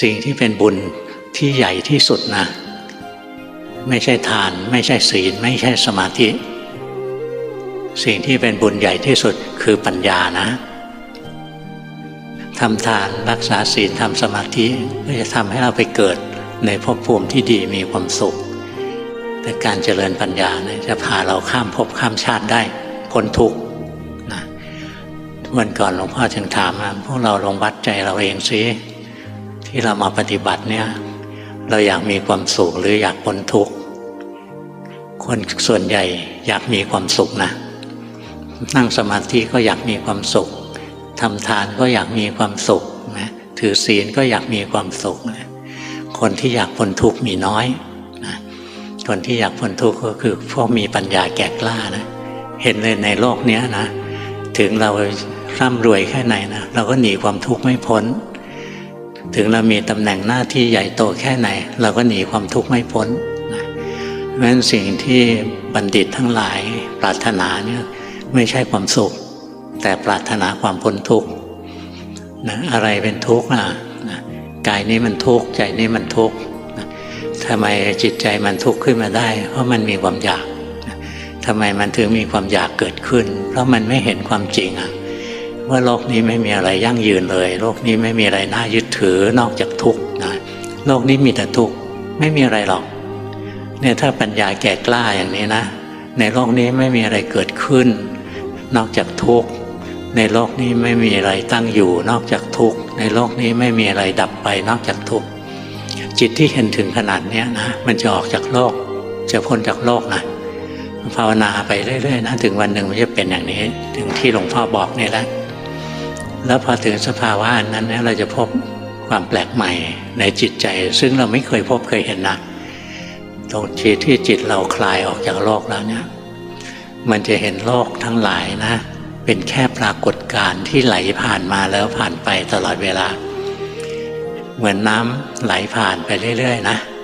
สิ่งที่เป็นบุญที่ใหญ่ที่สุดนะ ไม่ใช่ทาน ไม่ใช่ศีล ไม่ใช่สมาธิ สิ่งที่เป็นบุญใหญ่ที่สุดคือปัญญานะทำทานรักษาศีลทำสมาธิก็จะทำให้เราไปเกิดในภพภูมิที่ดีมีความสุข แต่การเจริญปัญญาเนี่ยจะพาเราข้ามภพข้ามชาติได้พ้นทุกข์นะวันก่อนหลวงพ่อจึงถามว่าพวกเราลองวัดใจเราเองสิ ที่เรามาปฏิบัติเนี่ยเราอยากมีความสุขหรืออยากพ้นทุกข์คนส่วนใหญ่อยากมีความสุขนะ นั่งสมาธิก็อยากมีความสุขทำทานก็อยากมีความสุขนะถือศีลก็อยากมีความสุขนะคนที่อยากพ้นทุกข์มีน้อยนะคนที่อยากพ้นทุกข์ก็คือพวกมีปัญญาแก่กล้านะเห็นเลยในโลกเนี้ยนะ ถึงเราร่ำรวยแค่ไหนนะเราก็หนีความทุกข์ไม่พ้น ถึงเรามีตำแหน่งหน้าที่ใหญ่โตแค่ไหน เราก็หนีความทุกข์ไม่พ้นนะเพราะฉะนั้นสิ่งที่บัณฑิตทั้งหลายปรารถนาเนี่ยไม่ใช่ความสุข แต่ปรารถนาความพ้นทุกข์นะอะไรเป็นทุกข์อะนะกายนี้มันทุกข์ใจนี้มันทุกข์นะทำไมจิตใจมันทุกข์ขึ้นมาได้ เพราะมันมีความอยากทำไมมันถึงมีความอยากเกิดขึ้น เพราะมันไม่เห็นความจริงอะ ว่าโลกนี้ไม่มีอะไรยั่งยืนเลย โลกนี้ไม่มีอะไรน่ายึดถือนอกจากทุกข์นะโลกนี้มีแต่ทุกข์ไม่มีอะไรหรอกเนี่ยถ้าปัญญาแก่กล้าอย่างนี้นะ ในโลกนี้ไม่มีอะไรเกิดขึ้น นอกจากทุกข์ในโลกนี้ไม่มีอะไรตั้งอยู่ นอกจากทุกข์ในโลกนี้ไม่มีอะไรดับไปนอกจากทุกข์จิตที่เห็นถึงขนาดนี้นะมันจะออกจากโลก จะพ้นจากโลกนะภาวนาไปเรื่อยๆนะถึงวันหนึ่งมันจะเป็นอย่างนี้ ถึงที่หลวงพ่อบอกนี่แหละ แล้วพอถึงสภาวะอันนั้นเนี่ยเราจะพบความแปลกใหม่ในจิตใจ ซึ่งเราไม่เคยพบเคยเห็นนะตรงที่ที่จิตเราคลายออกจากโลกแล้วเนี่ยมันจะเห็นโลกทั้งหลายนะ เป็นแค่ปรากฏการณ์ที่ไหลผ่านมาแล้วผ่านไปตลอดเวลา เหมือนน้ำไหลผ่านไปเรื่อย ๆ นะ